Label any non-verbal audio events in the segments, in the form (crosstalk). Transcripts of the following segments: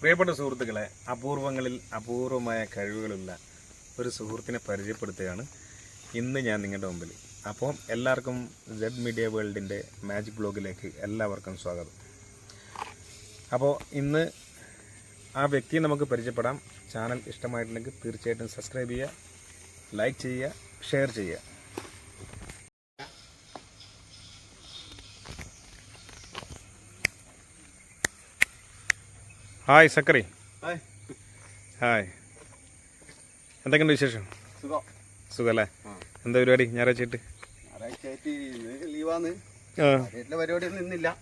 പ്രിയപ്പെട്ട സുഹൃത്തുക്കളെ അപൂർവങ്ങളിൽ അപൂർവമായ കഴിവുകളുള്ള ഒരു സുഹൃത്തിനെ പരിചയപ്പെടുത്തുകയാണ് ഇന്ന് ഞാൻ നിങ്ങളുടെ മുമ്പിൽ. അപ്പോൾ എല്ലാവർക്കും ജെഡ് മീഡിയ വേൾഡിന്റെ മാജിക് ബ്ലോഗിലേക്ക് എല്ലാവർക്കും സ്വാഗതം. അപ്പോൾ ഇന്ന് ആ വ്യക്തിയെ നമുക്ക് പരിചയപ്പെടാം. ചാനൽ ഇഷ്ടമായിട്ടുണ്ടെങ്കിൽ തീർച്ചയായിട്ടും സബ്സ്ക്രൈബ് ചെയ്യുക ലൈക്ക് ചെയ്യുക ഷെയർ ചെയ്യുക. Hi Zachary. ഹായ്. എന്തൊക്കെയുണ്ട് വിശേഷം? സുഖം. സുഖമല്ലേ എന്താ പരിപാടി? ഞായറാഴ്ചയായിട്ട് ലീവാന്ന്. പരിപാടി പിന്നെ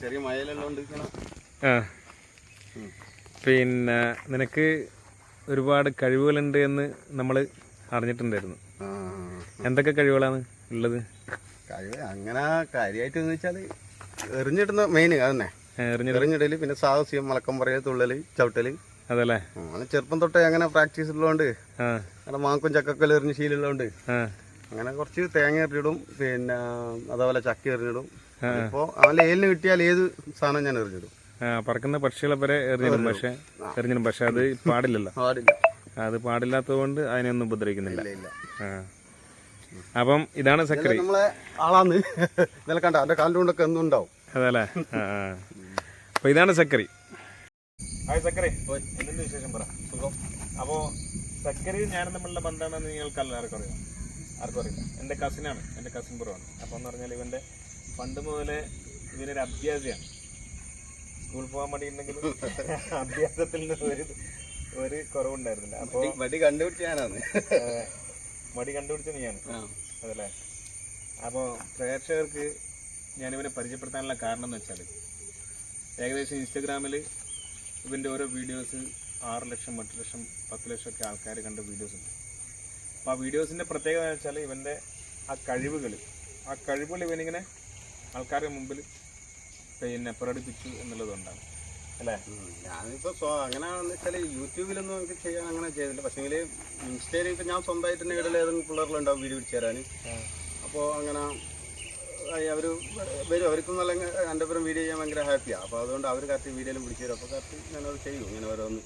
ചെറിയ ആ. പിന്നെ നിനക്ക് ഒരുപാട് കഴിവുകളുണ്ട് എന്ന് നമ്മൾ അറിഞ്ഞിട്ടുണ്ടായിരുന്നു. എന്തൊക്കെ കഴിവുകളാണ് ഉള്ളത്? കഴിവ് അങ്ങനെ കാര്യമായിട്ട് എന്ന് വെച്ചാൽ എറിഞ്ഞിടുന്ന മെയിൻ അതന്നെ എറിഞ്ഞിടൽ പിന്നെ സാഹസ്യം മലക്കം പറയൽ തുള്ളൽ ചവിട്ടൽ. അതല്ലേ? അങ്ങനെ ചെറുപ്പം തൊട്ടേ അങ്ങനെ പ്രാക്ടീസ് ഉള്ളതുകൊണ്ട് അങ്ങനെ മാക്കും ചക്കക്കല്ലും എറിഞ്ഞ് ശീലമുള്ളതുകൊണ്ട് അങ്ങനെ കുറച്ച് തേങ്ങ എറിഞ്ഞിടും പിന്നെ അതേപോലെ ചക്ക എറിഞ്ഞിടും. ഇപ്പോൾ അവന്റെ ഏലിന് കിട്ടിയാൽ ഏത് സാധനം ഞാൻ എറിഞ്ഞിടും. പറക്കുന്ന പക്ഷികളെ വരെ എറിഞ്ഞിടും പക്ഷെ എറിഞ്ഞിടും പക്ഷെ അത് പാടില്ലല്ലോ. പാടില്ല. അത് പാടില്ലാത്തത് കൊണ്ട് അതിനൊന്നും ഉപദ്രവിക്കുന്നില്ല അപ്പം ഇതാണ് സക്കറി. ഇതെല്ലാം നമ്മളെ ആളാന്ന്. നിലക്കണ്ട കണ്ട അവന്റെ കാലിന്റെ കൊണ്ടൊക്കെ എന്നും ഉണ്ടാവും. അതല്ലേ? ആ ആ. അപ്പൊ ഇതാണ് സക്കറി. ഹായ് സക്കറി. വിശേഷം പറ. സുഖം. അപ്പോ സക്കറി ഞാനും തമ്മിലുള്ള ബന്ധമാണെന്ന് നിങ്ങൾക്ക് എല്ലാവർക്കും അറിയാം. ആർക്കും അറിയില്ല. എന്റെ കസിനാണ് എന്റെ കസിൻ ബ്രോയാണ് അപ്പോൾ എന്ന് പറഞ്ഞാൽ ഇവന്റെ പണ്ട് മുതലേ ഇവനൊരു അഭ്യാസിയാണ്. സ്കൂളിൽ പോകാൻ വേണ്ടിയിട്ടുണ്ടെങ്കിലും അഭ്യാസത്തിൽ നിന്ന് ഒരു ഒരു കുറവുണ്ടായിരുന്നില്ല. അപ്പോൾ മടി കണ്ടുപിടിച്ച ഞാനാണ്. മടി കണ്ടുപിടിച്ച നീയാണ്. അതല്ലേ? അപ്പോൾ പ്രേക്ഷകർക്ക് ഞാനിവനെ പരിചയപ്പെടുത്താനുള്ള കാരണം എന്ന് വെച്ചാൽ ഏകദേശം ഇൻസ്റ്റഗ്രാമിൽ ഇവന്റെ ഓരോ വീഡിയോസ് ആറ് ലക്ഷം എട്ട് ലക്ഷം പത്ത് ലക്ഷമൊക്കെ ആൾക്കാർ കണ്ട വീഡിയോസ് ഉണ്ട്. അപ്പോൾ ആ വീഡിയോസിന്റെ പ്രത്യേകത എന്ന് വെച്ചാൽ ഇവന്റെ ആ കഴിവുകൾ ആ കഴിവുകൾ ഇവനിങ്ങനെ ആൾക്കാരുടെ മുമ്പിൽ പിന്നെ പ്രകടിപ്പിച്ചു എന്നുള്ളതുകൊണ്ടാണ് അല്ലേ? ഞാനിപ്പോ സ്വ- അങ്ങനെയാണെന്ന് വെച്ചാൽ യൂട്യൂബിലൊന്നും നമുക്ക് ചെയ്യാൻ അങ്ങനെ ചെയ്തില്ല. പക്ഷേങ്കിൽ ഇൻസ്റ്റയിൽ ഇപ്പൊ ഞാൻ സ്വന്തമായിട്ട് തന്നെ ഇടയിൽ ഏതെങ്കിലും പിള്ളേരിലുണ്ടാവും വീഡിയോ പിടിച്ചു തരാൻ അപ്പോൾ അങ്ങനെ അവർ വരും. അവർക്കും നല്ല എന്റെ പുറം വീഡിയോ ചെയ്യാൻ ഭയങ്കര ഹാപ്പിയാണ് അപ്പോൾ അതുകൊണ്ട് അവർ കറക്റ്റ് വീഡിയോയിലും പിടിച്ചു തരും. അപ്പോൾ കറക്റ്റ് ഞാനത് ചെയ്യും. ഇങ്ങനെ ഓരോന്ന്.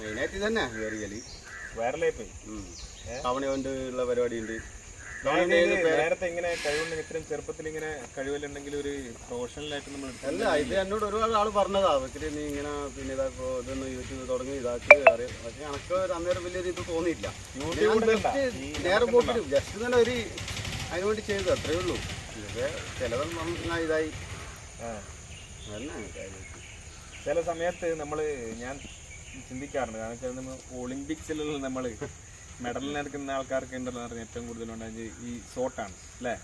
മെയിനായിട്ട് ഇതന്നെ. വൈറലായി പോയി. തവണ കൊണ്ട് ഉള്ള പരിപാടിയുണ്ട്. നേരത്തെ ഇങ്ങനെ കഴിവുണ്ടെങ്കിൽ ഇത്രയും ചെറുപ്പത്തിൽ ഇങ്ങനെ കഴിവിലുണ്ടെങ്കിൽ ഒരു പ്രൊഫഷണലായിട്ട് നമ്മൾ അല്ല ഇത് എന്നോട് ഒരുപാട് ആൾ പറഞ്ഞതാ. വെച്ചിട്ട് നീ ഇങ്ങനെ പിന്നെ ഇതാക്കോ ഇതൊന്ന് യൂട്യൂബ് തുടങ്ങി ഇതാക്കി അറിയാം. പക്ഷെ എനിക്ക് അന്നേരം വലിയൊരു ഇത് തോന്നിയില്ല നേരെ പോയിട്ട് ജസ്റ്റ് തന്നെ ഒരു അതിനുവേണ്ടി ചെയ്തു അത്രേ ഉള്ളൂ. ചിലതും കാര്യം. ചില സമയത്ത് നമ്മൾ ഞാൻ ചിന്തിക്കാറുണ്ട്. കാരണം വെച്ചാൽ നമ്മൾ ഒളിമ്പിക്സിലുള്ള നമ്മൾ മെഡലിനെടുക്കുന്ന ആൾക്കാർക്ക് ഉണ്ടെന്ന് പറഞ്ഞാൽ ഏറ്റവും കൂടുതൽ ഉണ്ടായത് ഈ ഷോട്ടാണ് അല്ലേ?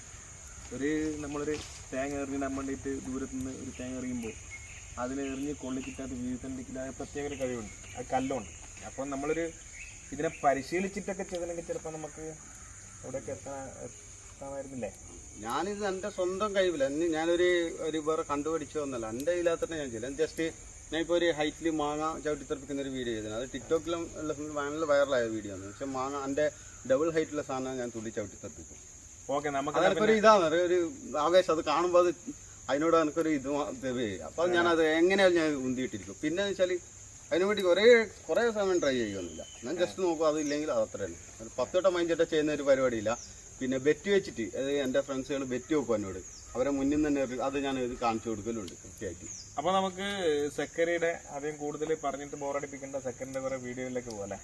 ഒരു നമ്മളൊരു തേങ്ങ എറിഞ്ഞിടാൻ വേണ്ടിയിട്ട് ദൂരത്തു നിന്ന് ഒരു തേങ്ങ എറിയുമ്പോൾ അതിനെ എറിഞ്ഞ് കൊള്ളിച്ചിട്ട് അത് വീഴ്ത്തണ്ടിക്കില്ല പ്രത്യേക ഒരു കഴിവുണ്ട്. അത് കല്ലുണ്ട്. അപ്പം നമ്മളൊരു ഇതിനെ പരിശീലിച്ചിട്ടൊക്കെ ചെയ്തില്ലെങ്കിൽ ചിലപ്പോൾ നമുക്ക് എവിടെയൊക്കെ എത്താൻ എത്താമായിരുന്നില്ലേ ഞാനിത് എന്റെ സ്വന്തം കഴിവില്ല എന്നെ ഞാനൊരു ഒരു വേറെ കണ്ടുപിടിച്ചതൊന്നല്ല എന്റെ ഇതിനകത്ത് ഞാൻ ചെയ്യില്ല ജസ്റ്റ് ഞാൻ ഇപ്പോൾ ഒരു ഹൈറ്റിൽ മാങ്ങ ചവിട്ടിത്തെറിപ്പിക്കുന്ന ഒരു വീഡിയോ ചെയ്തത് അത് ടിക്ടോക്കിലും ഉള്ള നല്ല വൈറലായ വീഡിയോ ആണ്. പക്ഷെ മാങ്ങ എന്റെ ഡബിൾ ഹൈറ്റുള്ള സാധനം ഞാൻ തുള്ളി ചവിട്ടിത്തെറിപ്പിക്കും ഓക്കെ നമുക്ക് അതൊരു ഇതാണ്. ഒരു- ആവേശം. അത് കാണുമ്പോൾ അത് അതിനോട് എനിക്കൊരു ഇത് അപ്പോൾ ഞാനത് എങ്ങനെയാലും ഞാൻ ഉന്തിയിട്ടിരിക്കും. പിന്നെ വെച്ചാൽ അതിനു വേണ്ടി കുറേ കുറേ സമയം ട്രൈ ചെയ്യുന്നില്ല ഞാൻ ജസ്റ്റ് നോക്കും അതില്ലെങ്കിൽ അത് അത്ര തന്നെ പത്ത് വട്ടം മൈൻഡിട്ട് ചെയ്യുന്ന ഒരു പരിപാടിയില്ല. പിന്നെ ബെറ്റ് വെച്ചിട്ട് അത് എന്റെ ഫ്രണ്ട്സുകൾ ബെറ്റ് വെക്കും എന്നോട്. അവരെ മുന്നിൽ തന്നെ അത് ഞാൻ ഇത് കാണിച്ചു കൊടുക്കലുണ്ട് കൃത്യമായിട്ട്. അപ്പൊ നമുക്ക് സെക്കരിയുടെ ആദ്യം കൂടുതൽ പറഞ്ഞിട്ട് ബോറടിപ്പിക്കേണ്ട സെക്കൻഡിന്റെ കുറെ വീഡിയോയിലേക്ക് പോലെ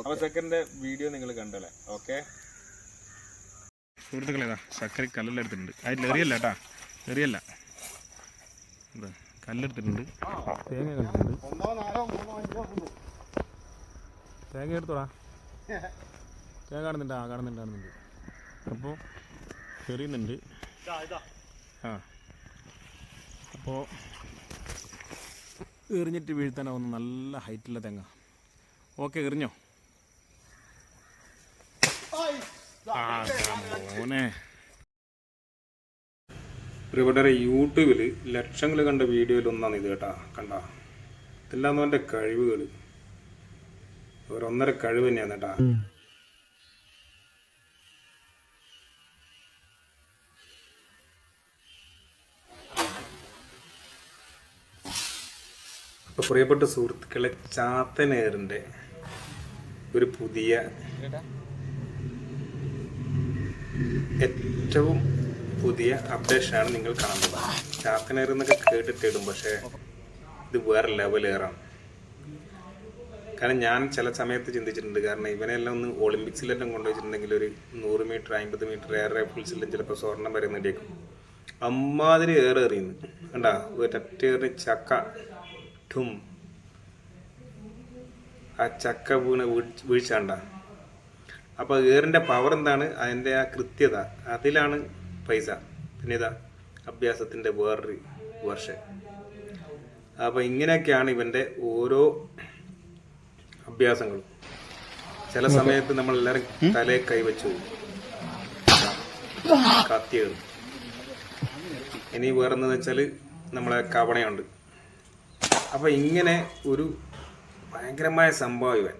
അപ്പൊ സെക്കൻഡിന്റെ വീഡിയോ നിങ്ങൾ കണ്ടല്ലേ? ഓക്കെ സുഹൃത്തുക്കളെ സക്കരി സക്കറി കല്ലെടുത്തിട്ടുണ്ട്. അതിൽ എറിയല്ല കേട്ടാ. എറിയല്ല. ഇത് കല്ലെടുത്തിട്ടുണ്ട്. തേങ്ങ കളിച്ചിട്ടുണ്ട് ഒന്നോ നാലോ മൂന്നോ അഞ്ചോ ആകുന്നു. തേങ്ങ എടുത്തോടാ. (laughs) തേങ്ങ കാണുന്നുണ്ട് ആ കാണുന്നുണ്ട് കാണുന്നുണ്ട്. അപ്പോൾ എറിയുന്നുണ്ട് ഇതാ, ഇതാ. ആ. അപ്പോൾ എറിഞ്ഞിട്ട് വീഴ്ത്താനാവുന്ന നല്ല ഹൈറ്റുള്ള തെങ്ങ. ഓക്കെ എറിഞ്ഞോ. ആ മോനെ. യൂട്യൂബിൽ ലക്ഷങ്ങൾ കണ്ട വീഡിയോയിൽ ഒന്നാണ് ഇത് കേട്ടാ കണ്ട. ഇതെല്ലാം അവന്റെ കഴിവുകൾ ഒരൊന്നര കഴിവ് തന്നെയാണ് കേട്ടാ. അപ്പോൾ പ്രിയപ്പെട്ട സുഹൃത്തുക്കളെ ചാത്തനേറിന്റെ ഒരു പുതിയ ഏറ്റവും പുതിയ അപ്ഡേഷനാണ് നിങ്ങൾ കാണുന്നത് ചാത്തനേർ എന്നൊക്കെ കേട്ടിട്ടിടും പക്ഷേ ഇത് വേറെ ലെവലേറാണ് കാരണം ഞാൻ ചില സമയത്ത് ചിന്തിച്ചിട്ടുണ്ട് കാരണം ഇവനെല്ലാം ഒന്ന് ഒളിമ്പിക്സിലെല്ലാം കൊണ്ടുവച്ചിട്ടുണ്ടെങ്കിൽ ഒരു നൂറ് മീറ്റർ അമ്പത് മീറ്റർ എയർ റൈഫിൾസിലും ചിലപ്പോൾ സ്വർണം വരെ നേടിയേക്കും. അമ്മാതിരി ഏറെ എറിയുന്നു. കണ്ടാ ഒരു ചക്ക ഠും ആ ചക്ക വീണ് വീഴ്ച വീഴ്ചണ്ട. അപ്പോൾ ഏറിന്റെ പവർ എന്താണ്? അതിന്റെ ആ കൃത്യത. അതിലാണ് പൈസ. പിന്നെ ഇതാ അഭ്യാസത്തിന്റെ വേറൊരു വർഷം അപ്പോൾ ഇങ്ങനെയൊക്കെയാണ് ഇവന്റെ ഓരോ അഭ്യാസങ്ങളും. ചില സമയത്ത് നമ്മൾ നമ്മളെല്ലാവരും തലയെ കൈവച്ചു കത്തിയത് ഇനി വേറെന്താന്ന് വെച്ചാൽ നമ്മളെ കവണയുണ്ട്. അപ്പോൾ ഇങ്ങനെ ഒരു ഭയങ്കരമായ സംഭവം ഇവൻ.